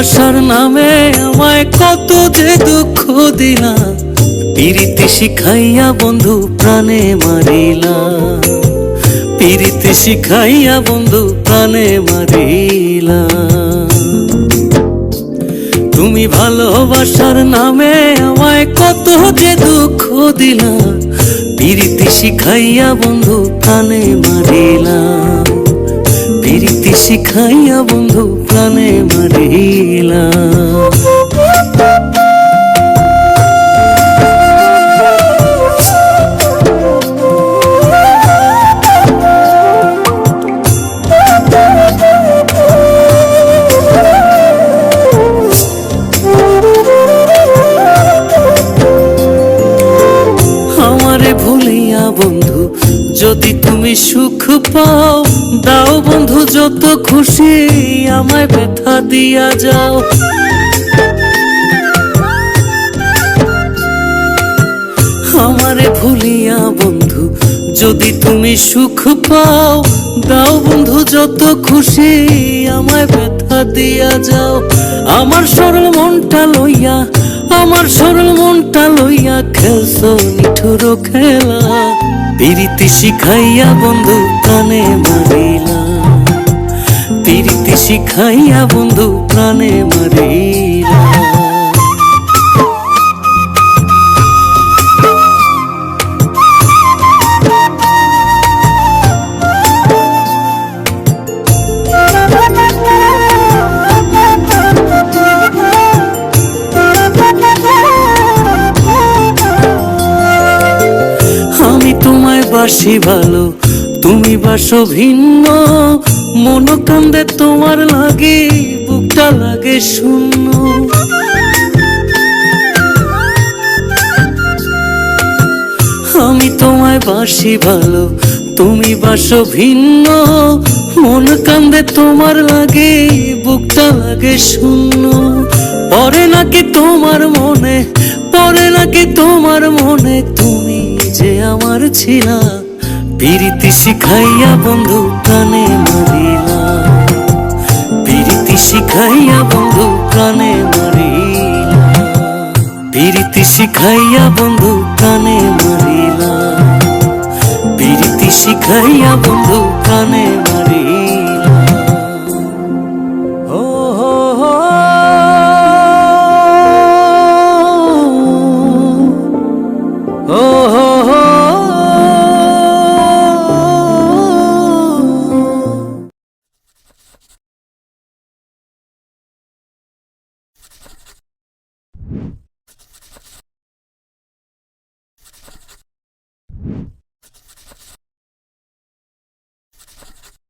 ভালোবাসার নামে আমায় কত যে দুঃখ দিলা। পিরিতি শিখাইয়া বন্ধু প্রাণে মারিলা। পিরিতি শিখাইয়া বন্ধু প্রাণে মারিলা। তুমি ভালোবাসার নামে আমায় কত যে দুঃখ দিলা। পিরিতি শিখাইয়া বন্ধু প্রাণে মারিলা। পিরিতি শিখাইয়া বন্ধু প্রাণে যদি তুমি সুখ পাও, দাও বন্ধু, যত খুশি আমায় ব্যথা দিয়া যাও। আমারে ভুলিয়া বন্ধু যদি তুমি সুখ পাও, দাও বন্ধু, যত খুশি আমায় ব্যথা দিয়া যাও। আমার সরল মনটা লইয়া, আমার সরল মনটা লইয়া খেলছো নিঠুর খেলা। পিরিতি শিখাইয়া বন্ধু প্রাণে মারিলা। পিরিতি শিখাইয়া বন্ধু প্রাণে মারিলা। বাসি ভালো, তুমি বাসো ভিন্ন। মন কান্দে তোমার লাগে, বুকটা লাগে শূন্য। আমি তোমায় বাসি ভালো, তুমি বাসো ভিন্ন। মন কান্দে তোমার লাগে, বুকটা লাগে শূন্য। পরে নাকি তোমার মনে, পরে নাকি তোমার মনে, তুমি যে আমার ছিলা, পিরিতি শিখাইয়া বন্ধু প্রাণে মারিলা। পিরিতি শিখাইয়া বন্ধু কানে মারিলা। পিরিতি শিখাইয়া বন্ধু কানে মারিলা। পিরিতি শিখাইয়া বন্ধু কানে মারিলা।